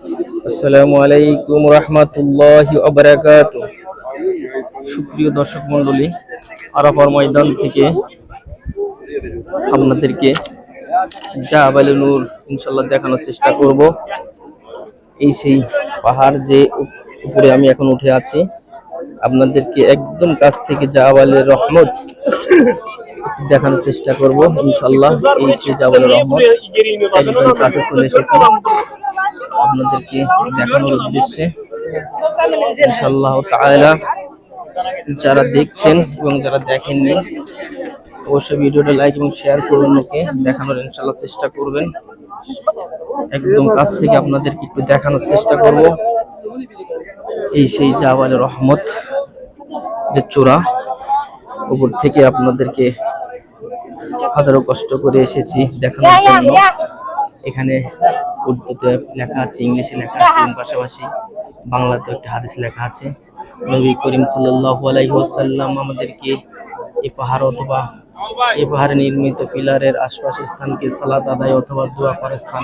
আসসালামু আলাইকুম রহমতুল্লাহি অবরাকাত সুপ্রিয় দর্শক মন্ডলী আরাফার ময়দান থেকে আপনাদেরকে জাবালে নূর ইনশাল্লাহ দেখানোর চেষ্টা করব। এই সেই পাহাড় যে উপ- উপরে আমি এখন উঠে আছি, আপনাদেরকে একদম কাছ থেকে জাবালের রহমত দেখানোর চেষ্টা করব ইনশাল্লাহ এই রহমত একদম কাছে চলে এসেছি। আপনাদেরকে দেখানোর উদ্দেশ্যে ইনশাআল্লাহ তাআলা যারা দেখছেন এবং যারা দেখেননি অবশ্যই ভিডিওটা লাইক এবং শেয়ার করুন ওকে দেখানোর ইনশাআল্লাহ চেষ্টা করবেন। একদম কাছ থেকে আপনাদেরকে একটু দেখানোর চেষ্টা করব। এই সেই জাওয়াল রহমত যে চূড়া উপর থেকে আপনাদেরকে হাজারো কষ্ট করে এসেছি দেখানোর জন্য। এখানে উর্দুতে লেখা আছে ইংলিশে লেখা আছে এবং পাশাপাশি বাংলাতে একটা হাদিস লেখা আছে। নবী করিম সাল্লাল্লাহু আলাইহি ওয়াসাল্লাম আমাদেরকে এই পাহাড় অথবা এ পাহাড়ে নির্মিত পিলারের আশপাশের স্থানকে সালাদ আদায় অথবা দোয়া করার স্থান